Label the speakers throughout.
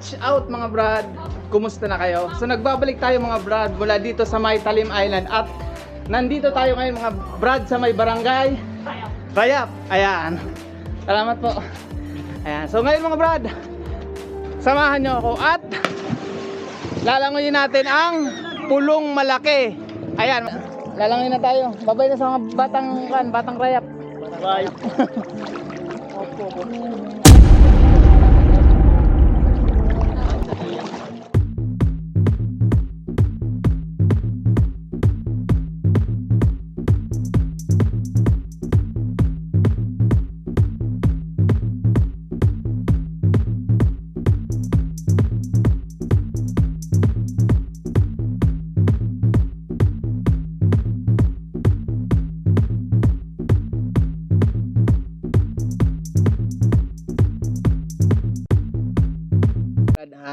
Speaker 1: Watch out mga brad! Kumusta na kayo? So nagbabalik tayo mga brad mula dito sa May Talim Island at nandito tayo ngayon mga brad sa may barangay Rayap. Ayan. Salamat po. Ayan. So ngayon mga brad, samahan nyo ako at lalangoyin natin ang pulong malaki. Ayan. Lalangoyin na tayo. Babay na sa mga batang kan, batang rayap. Bye. Ah,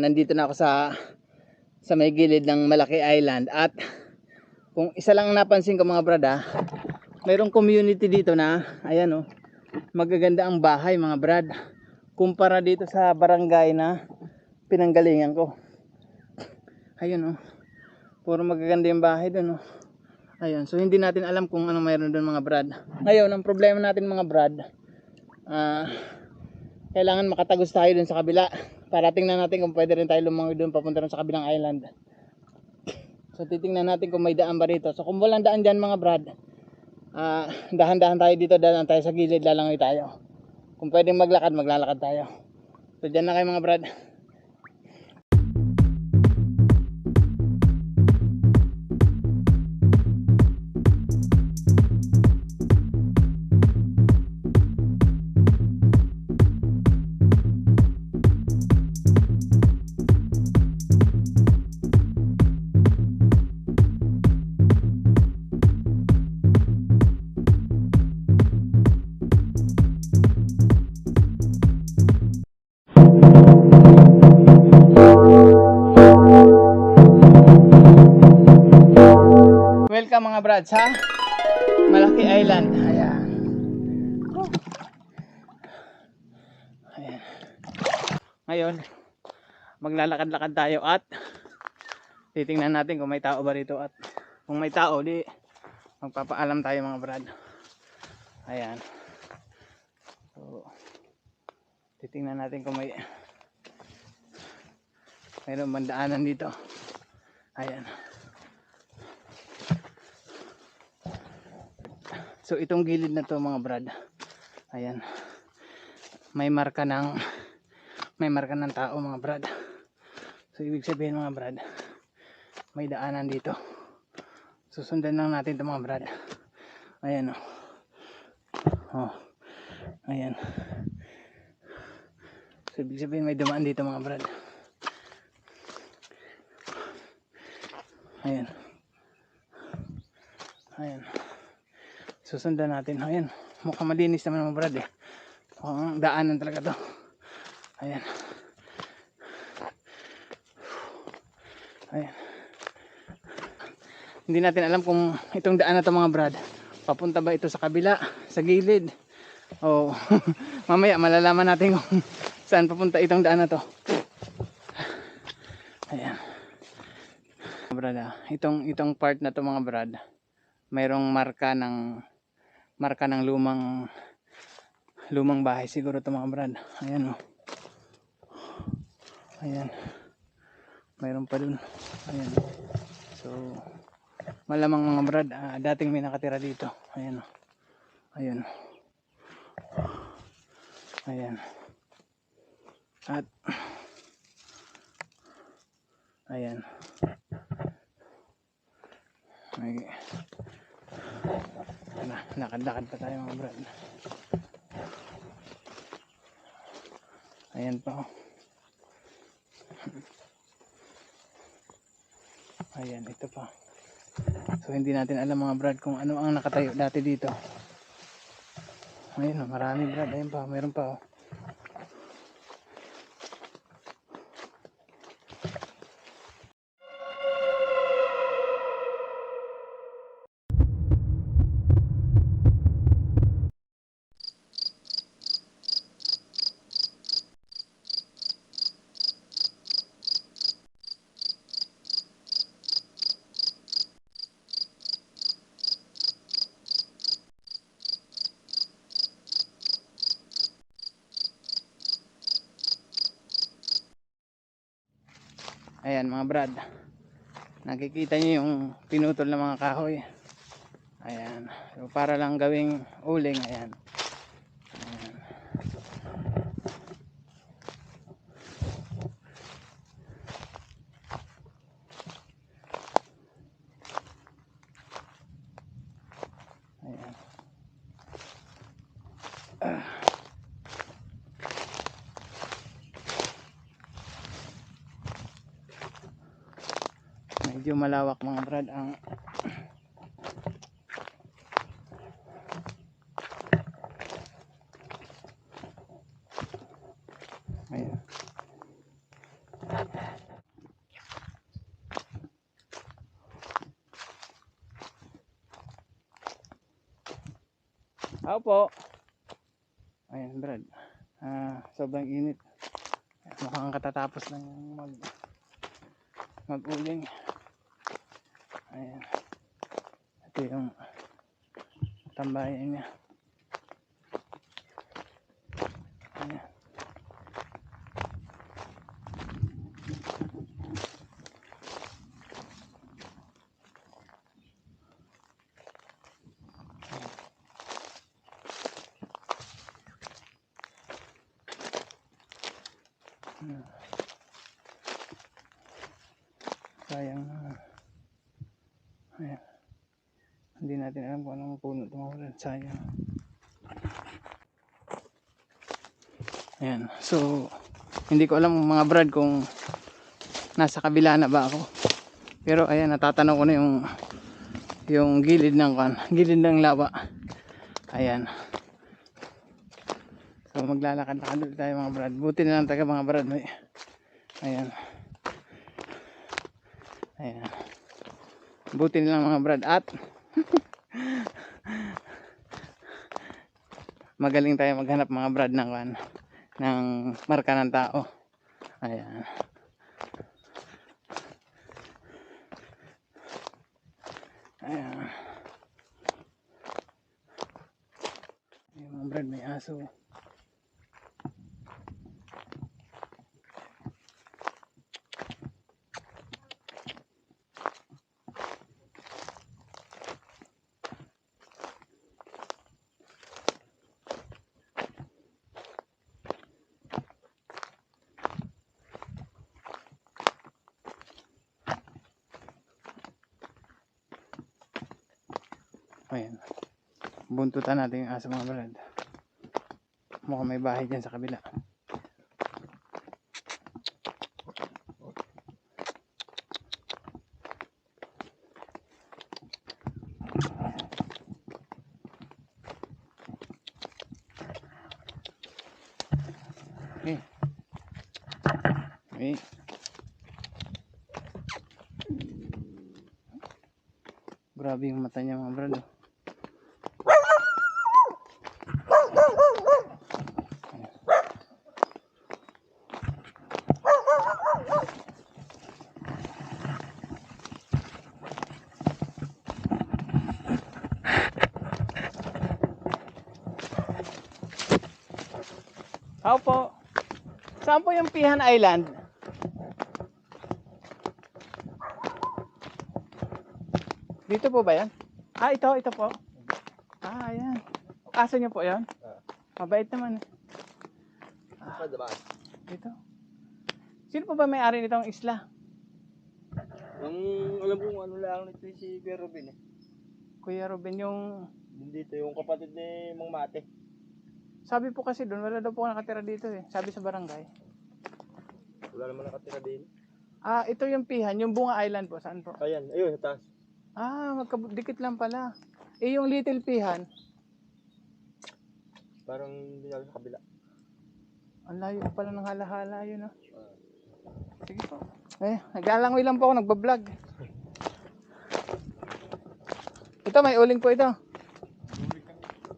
Speaker 1: nandito na ako sa sa may gilid ng Malaki Island. At kung isa lang napansin ko mga brad ah, mayroong community dito na ayan oh, magaganda ang bahay mga brad. Kumpara dito sa barangay na pinanggalingan ko. Ayun oh puro magaganda yung bahay doon oh. Ayun so hindi natin alam kung ano mayroon doon mga brad. Ngayon ang problema natin mga brad ah kailangan makatagos tayo dun sa kabila para tingnan natin kung pwede rin tayo lumangoy dun papunta rin sa kabilang island. So titingnan natin kung may daan ba rito. So kung walang daan dyan mga brad ah dahan-dahan tayo dito dahan tayo sa gilid lalangoy tayo. Kung pwedeng maglakad maglalakad tayo. So dyan na kayo mga brad Mga brad sa Malaki Island. Ayan. Ayan. Ngayon, maglalakad-lakad tayo at titingnan natin kung may tao ba rito at kung may tao, di magpapaalam tayo mga brad. Ayan. So, titingnan natin kung may mayroong bandaanan dito. Ayan. So itong gilid na to mga brad. Ayan. May marka ng may marka ng tao mga brad. So ibig sabihin mga brad, may daanan dito. Susundan lang natin 'to mga brad. Ayan oh. Oh. Ayan. So ibig sabihin may dumaan dito mga brad. Ayan. Ayan susundan natin. Ayan. Mukhang malinis naman mga brad eh. Mukhang daanan talaga to. Ayan. Ayan. Hindi natin alam kung itong daan na to mga brad papunta ba ito sa kabila sa gilid o mamaya malalaman natin kung saan papunta itong daan na to. Ayan. Brad ah, itong itong part na to mga brad mayroong marka ng marka ng lumang lumang bahay siguro to mga brad. Ayan o ayan. Mayroon pa dun. Ayan. So malamang mga brad ah, dating may nakatira dito. Ayan o ayan. Ayan. At ayan. May na, lakad-lakad pa tayo mga brad. Ayan pa oh. Ayan, ito pa. So hindi natin alam mga brad kung ano ang nakatayo dati dito. Ayun, marami brad. Ayun pa, mayroon pa oh. Ayan mga brad. Nakikita niyo yung pinutol ng mga kahoy. Ayan. So, para lang gawing uling. Ayan. Medyo malawak mga brad ang Ayan. Ako po. Ayan brad. Ah, sobrang init. Mukhang katatapos lang mag mag-uling. Ayan. Ito yung tambayan niya. Ayan. Ayan. Sayang na. Ayan. Hindi natin alam kung anong puno tumawalan. Sayang. Ayan. So, hindi ko alam mga brad kung nasa kabila na ba ako. Pero ayan, natatanaw ko na yung yung gilid ng kan, gilid ng lawa. Ayan. So maglalakad-lakad tayo mga brad. Buti na lang taga mga brad. May. Ayan. Ayan. Buti na lang mga brad. At magaling tayo maghanap mga brad ng kan ng marka ng tao. Ayan. Ayan. Ayan mga brad, may aso. Ayan. Buntutan natin yung aso mga brad. Mukhang may bahay dyan sa kabila. Eh. Eh. Grabe yung mata niya mga brad. oh. Ako po. Saan po yung Pihan Island? Dito po ba yan? Ah, ito, ito po. Ah, ayan. Aso niyo po yan? Mabait naman. Ah, dito. Sino po ba may-ari nitong isla?
Speaker 2: Ang alam ko ano lang nito si Kuya Robin eh.
Speaker 1: Kuya Ruben, yung...
Speaker 2: Dito yung kapatid ni Mang Mate.
Speaker 1: Sabi po kasi doon, wala daw po nakatira dito eh. Sabi sa barangay.
Speaker 2: Wala naman nakatira din.
Speaker 1: Ah, ito yung Pihan, yung Bunga Island po. Saan po?
Speaker 2: Ayan, ayun, sa taas.
Speaker 1: Ah, magkadikit lang pala. Eh, yung Little Pihan,
Speaker 2: Parang na sa kabila.
Speaker 1: ang layo pala ng halahala yun ah. Sige po. Eh, naglalangoy lang po ako, nagbablog. Ito, may uling po ito.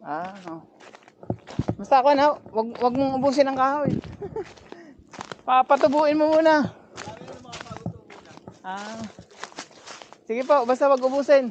Speaker 1: Ah, oh. Basta ako na, wag, wag mong ubusin ang kahoy. Papatubuin mo muna. Ah. Sige po, basta wag ubusin.